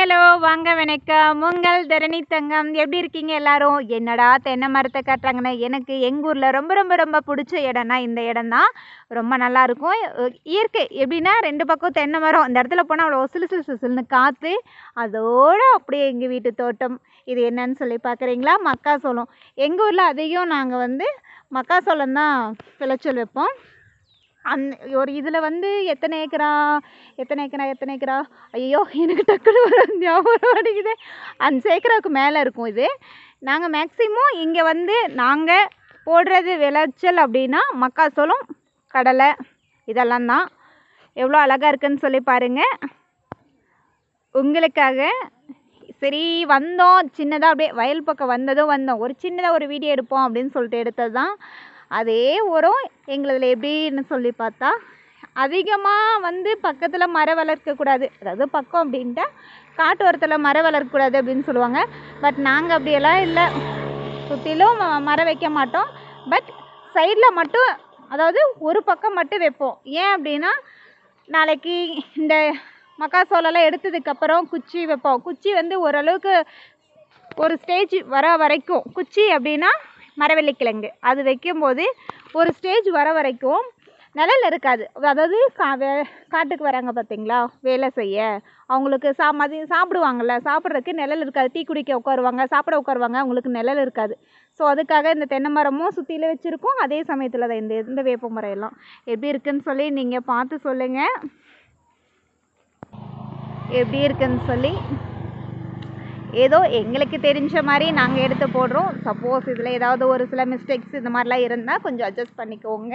Hello வாங்க வணக்கம். உங்கள் தரணி தங்கம். எப்படி இருக்கீங்க எல்லாரும்? என்னடா தென்னை மரத்தை காட்டுறாங்கன்னா? எனக்கு எங்கள் ஊரில் ரொம்ப ரொம்ப ரொம்ப பிடிச்ச இடம்னா இந்த இடம் தான் ரொம்ப நல்லாயிருக்கும் இயற்கை. எப்படின்னா ரெண்டு பக்கம் தென்னை மரம். இந்த இடத்துல போனால் அவ்வளோ சிலு சிலு சிலுன்னு காற்று அதோடு அப்படியே எங்கள் வீட்டு தோட்டம். இது என்னன்னு சொல்லி பார்க்குறீங்களா? மக்காசோளம் எங்கள் ஊரில் அதிகம் நாங்கள் வந்து மக்காசோளம் தான் விளைச்சல் வைப்போம். அந் ஒரு இதில் வந்து எத்தனை ஏக்கரா? எத்தனை ஏக்கரா? எத்தனை ஏக்கரா? ஐயோ எனக்கு டக்குனு வர ஞாபகம் அடிக்குது அஞ்சு ஏக்கராவுக்கு மேலே இருக்கும் இது. நாங்கள் மேக்ஸிமம் இங்கே வந்து நாங்கள் போடுறது விளைச்சல் அப்படின்னா மக்காசோளம் கடலை இதெல்லாம் தான். எவ்வளோ அழகாக இருக்குன்னு சொல்லி பாருங்கள் உங்களுக்காக சரி வந்தோம். சின்னதாக அப்படியே வயல் பக்கம் வந்ததும் வந்தோம். ஒரு சின்னதாக ஒரு வீடியோ எடுப்போம் அப்படின்னு சொல்லிட்டு எடுத்தது தான் அதே உரம் எங்களதில் எப்படின்னு சொல்லி பார்த்தா அதிகமாக வந்து பக்கத்தில் மரம் வளர்க்கக்கூடாது அதாவது பக்கம் அப்படின்ட்டா காட்டு ஓரத்தில் மரம் வளர்க்கக்கூடாது அப்படின்னு சொல்லுவாங்க. பட் நாங்கள் அப்படியெல்லாம் இல்லை. சுற்றிலும் மரம் வைக்க மாட்டோம். பட் சைடில் மட்டும் அதாவது ஒரு பக்கம் மட்டும் வைப்போம். ஏன் அப்படின்னா நாளைக்கு இந்த மக்காசோளம்லாம் எடுத்ததுக்கப்புறம் குச்சி வைப்போம். குச்சி வந்து ஓரளவுக்கு ஒரு ஸ்டேஜ் வர வரைக்கும். குச்சி அப்படின்னா மரவள்ளிக்கிழங்கு. அது வைக்கும்போது ஒரு ஸ்டேஜ் வர வரைக்கும் நிழல் இருக்காது. அதாவது கா வே காட்டுக்கு வராங்க பார்த்தீங்களா வேலை செய்ய. அவங்களுக்கு சா மதியம் சாப்பிடுவாங்கள்ல சாப்பிட்றதுக்கு நிழல் இருக்காது. டீ குடிக்க உட்காருவாங்க சாப்பிட உட்காருவாங்க அவங்களுக்கு நிழல் இருக்காது. ஸோ அதுக்காக இந்த தென்னை மரமும் சுற்றியில் வச்சுருக்கோம். அதே சமயத்தில் தான் இந்த இந்த வேப்ப மரம் எல்லாம் எப்படி இருக்குன்னு சொல்லி நீங்கள் பார்த்து சொல்லுங்கள் எப்படி இருக்குன்னு சொல்லி ஏதோ எங்களுக்கு தெரிஞ்ச மாதிரி நாங்கள் எடுத்து போடுறோம். சப்போஸ் இதில் ஏதாவது ஒரு சில மிஸ்டேக்ஸ் இந்த மாதிரிலாம் இருந்தால் கொஞ்சம் அட்ஜஸ்ட் பண்ணிக்கோங்க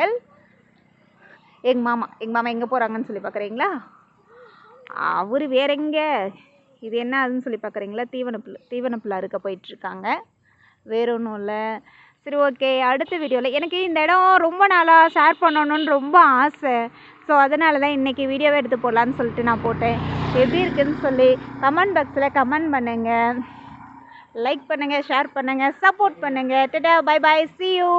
எங்கள் மாமா எங்கள் மாமா எங்கே போகிறாங்கன்னு சொல்லி பார்க்குறீங்களா அவர் வேற எங்கே? இது என்ன அதுன்னு சொல்லி பார்க்குறீங்களா தீவனப்பில் தீவனப்பில் இருக்க போயிட்டுருக்காங்க வேற ஒன்றும் இல்லை. சரி ஓகே அடுத்த வீடியோவில் எனக்கு இந்த இடம் ரொம்ப நாளாக ஷேர் பண்ணணும்னு ரொம்ப ஆசை. ஸோ அதனால தான் இன்றைக்கி வீடியோவை எடுத்து போடலான்னு சொல்லிட்டு நான் போட்டேன். எப்படி இருக்குதுன்னு சொல்லி கமெண்ட் பாக்ஸில் கமெண்ட் பண்ணுங்கள் லைக் பண்ணுங்கள் ஷேர் பண்ணுங்கள் சப்போர்ட் பண்ணுங்கள் டடா பை பை சி யூ